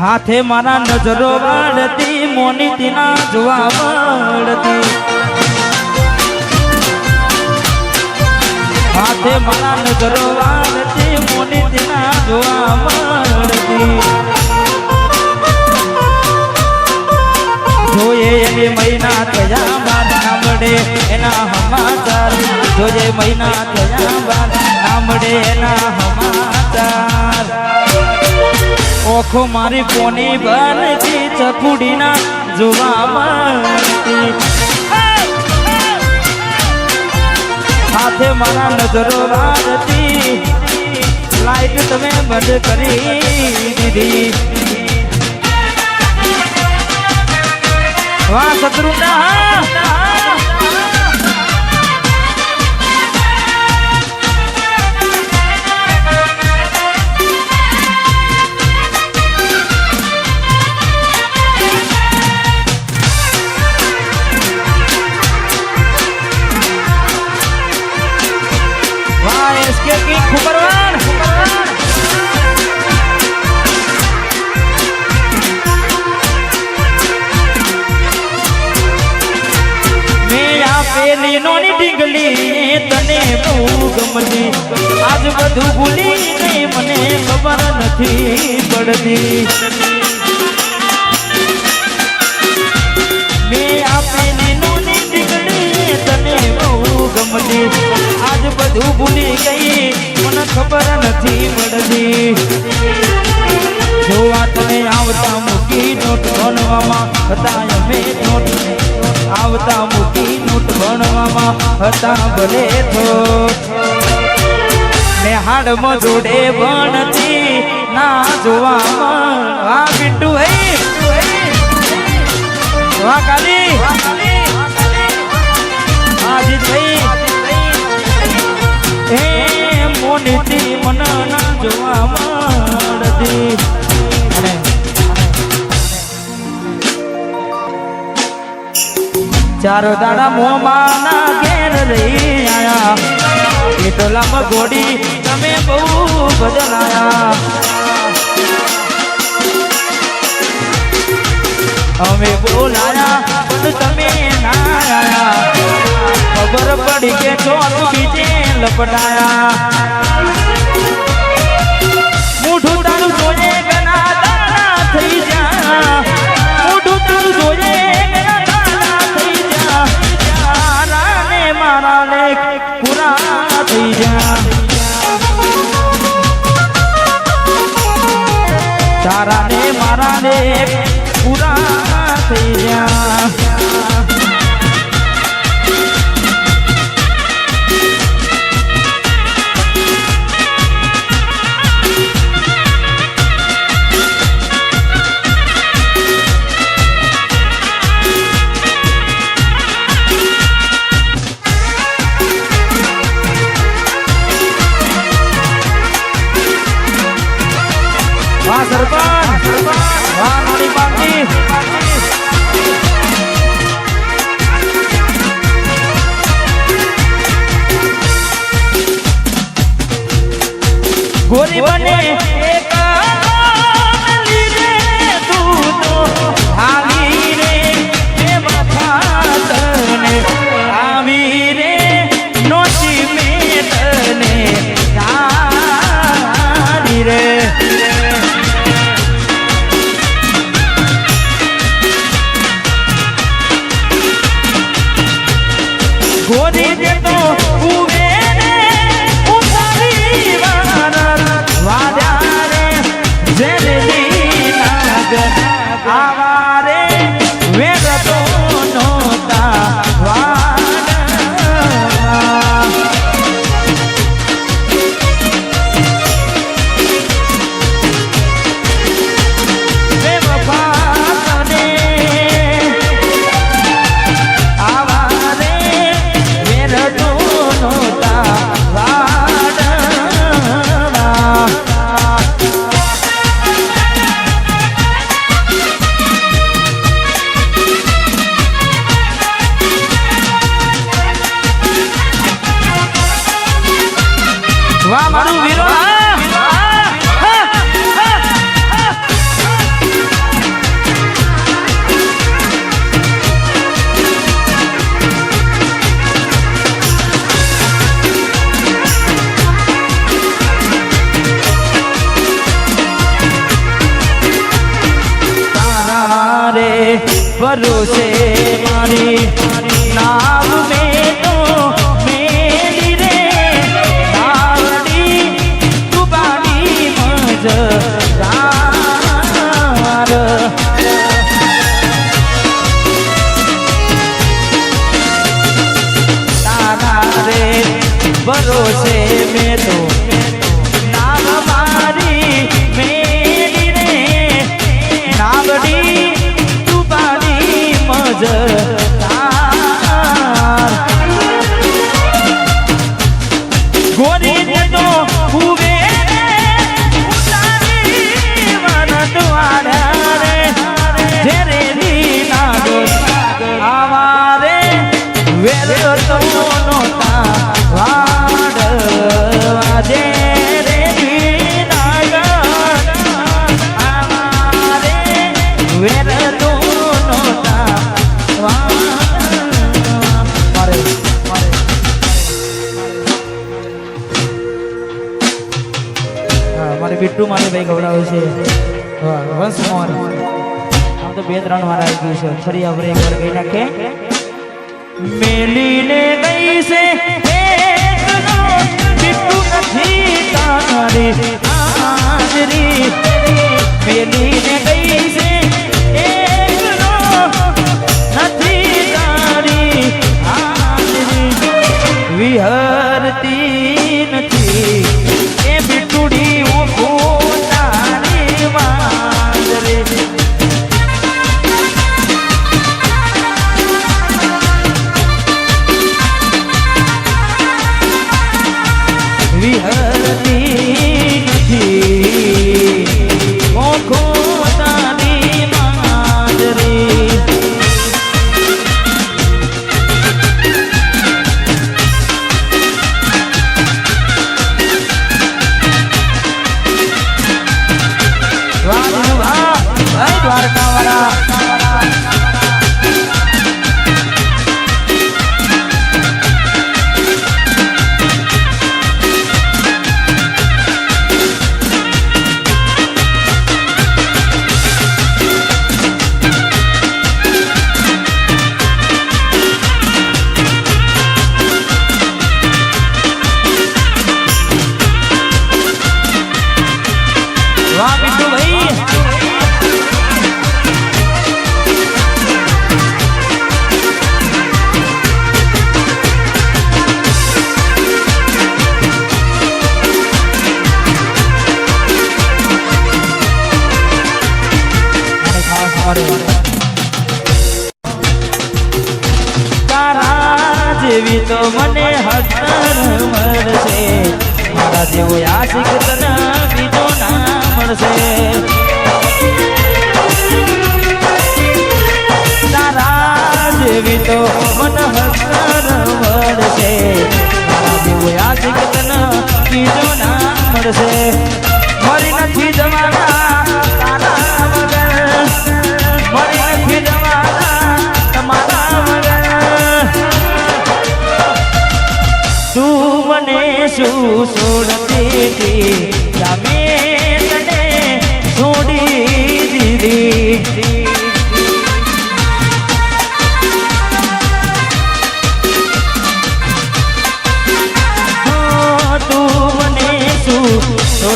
હાથે મારા નજરો વાળતી, મોની તીના જોવા વાળતી. હાથે મારા નજરો વાળતી, મોની તીના જોવા મળતી જોઈએ એની મહિના થયા બાદ ના એના હમાચાર જોઈએ મહિના થયા બાદ ના એના સમાચાર. ઓખો મારી કોની બનતી ચકુડીના જોવા સાથે મારા નજરો વાળતી લાઈટ તમે બંધ કરી દીધી. વાહ શત્રુના ઢીંગલી તને બહુ ગમને આજ બધું ભૂલીને મને ખબર નથી પડતી. હતા ભલે થોટ મેં હાડમાં જોડે ભણતી ના જોવામાં આ બિટ્ટુ હે. વાહ કાલી. આજીત ભાઈ હે. મોનીતી મન ના જોવા મળતી ચારો દાડા દાડા મોમાના ઘેર રહી આયા. એટલામાં ઘોડી તમે બહુ બદલાયા. અમે બોલાયા, પણ તમે ના આયા. ખબર પડી કે ચોક બીજે લપટાયા. ગોરી મારે બિટ્ટુ મારે ભાઈ ગવડાવે છે? વંશ મોહન. આમ તો બે ત્રણ વાર આવી ગયું છે. ફરી આપણે એક વાર ગઈ નાખે. મેલીને ગઈ છે. બિટ્ટુ નથી તારી હાજરી. મેલીને ગઈ છે. નથી Right એવો આશિક તને બીજો તારા જેવી તો મન હસ્ત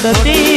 છોડતી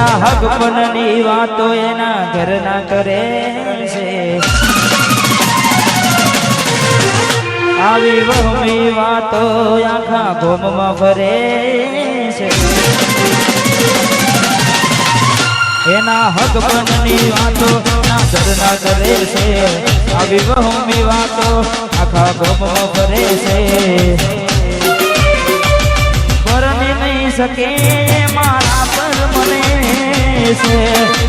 એના હક પરની વાતો એના ઘરના કરે છે. આવી વહમી વાતો આખા ગોમમાં ભરે છે. એના હક પરની વાતો ના ઘરના કરે છે. આવી વહમી વાતો આખા ગોમમાં ભરે છે. પરમી નહીં શકે મારા છે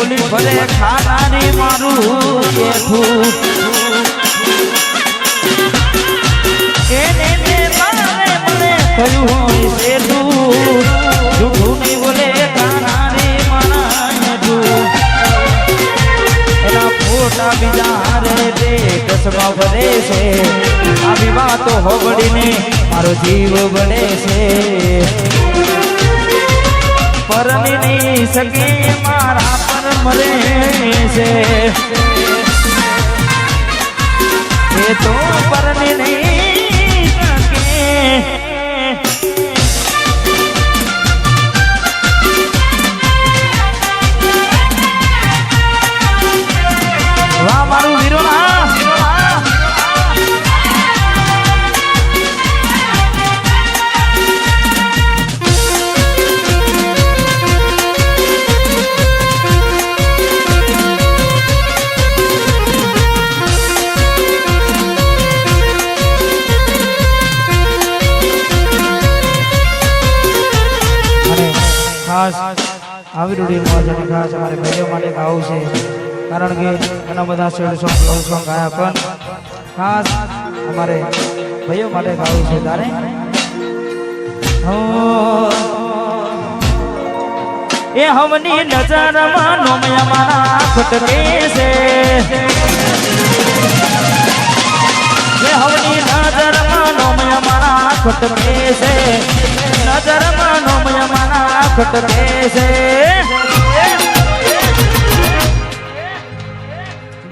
બોલી ભલે ખાનારી મારું બેઠું. એને ને મારે ખાનારી મારા જીવ બને છે. પરણી નહીં મારા મરે છે એ તો પરણી નહીં આવી મોજ અને ખાસ અમારે ભાઈઓ માટે ગાવું છે. કારણ કે ઘણા બધા શેડ સોંગ લવ સોંગ ગાયા, પણ ખાસ અમારે ભાઈઓ માટે ગાવું છે. તારે. એ હમની નજરમાં નોમયા મારા ખટકે છે એ હવની નજરમાં નોમયા મારા ખટકે છે નજરમાં નોમયા મારા ખટકે છે.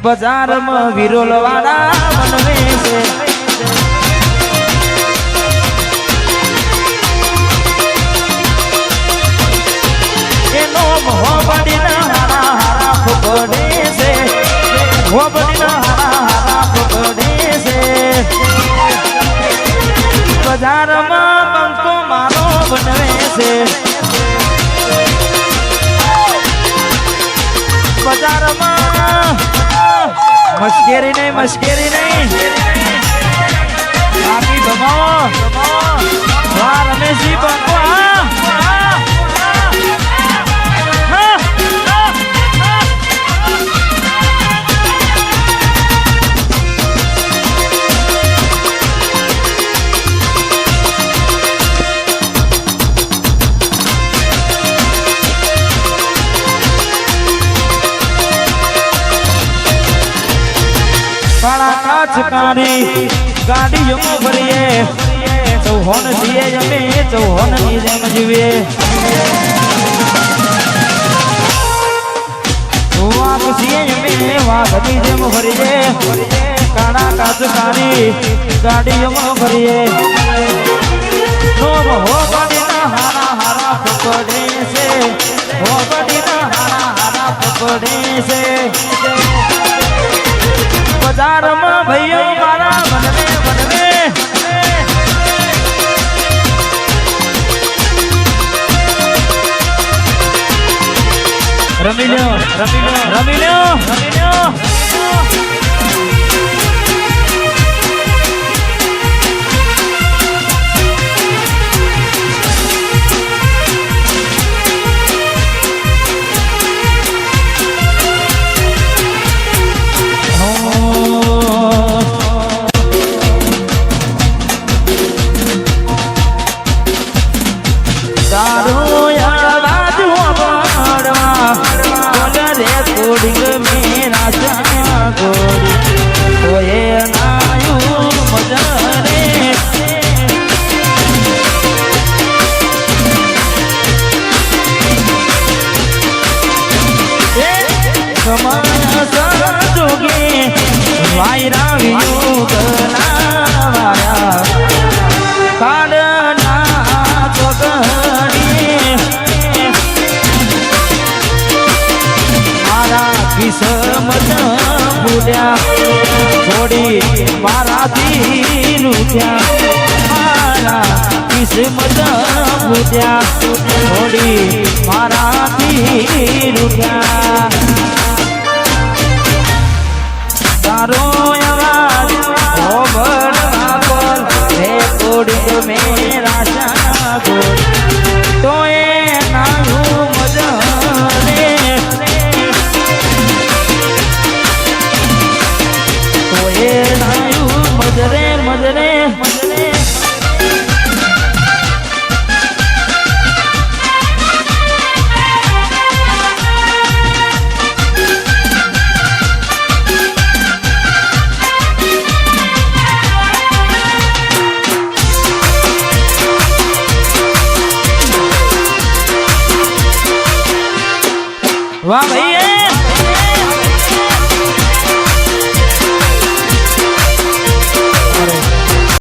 બજારમાં વિરોલવાળા મનવે છે. મશ્કેરી નહીં મશ્કેરી નહીં બાકી ભમાવો વાહ રમેશજી કાઢી ગાડીઓમાં ફરીએ ચૌહોન છીએ અમે ચૌહોનની જેમ જીવીએ. વાઘ છીએ અમે વાઘની જેમ ફરીએ કાળા કાચ કાઢી ગાડીઓમાં ફરીએ નોમ હો ગાડીના હારા હારા પકડે છે હો ગાડીના હારા હારા પકડે છે. બજારમાં ભાઈઓ મારા મનને મનને. રમી લ્યો રમી લ્યો. રમી લ્યો રમી લ્યો. છોડી મારા દિલ ત્યાં મારા કિસ્મત પૂજ્યા છોડી મારા દિલ ત્યાં તારો અવાજ ખબર ખબર મેરા તો એ ના મજ રે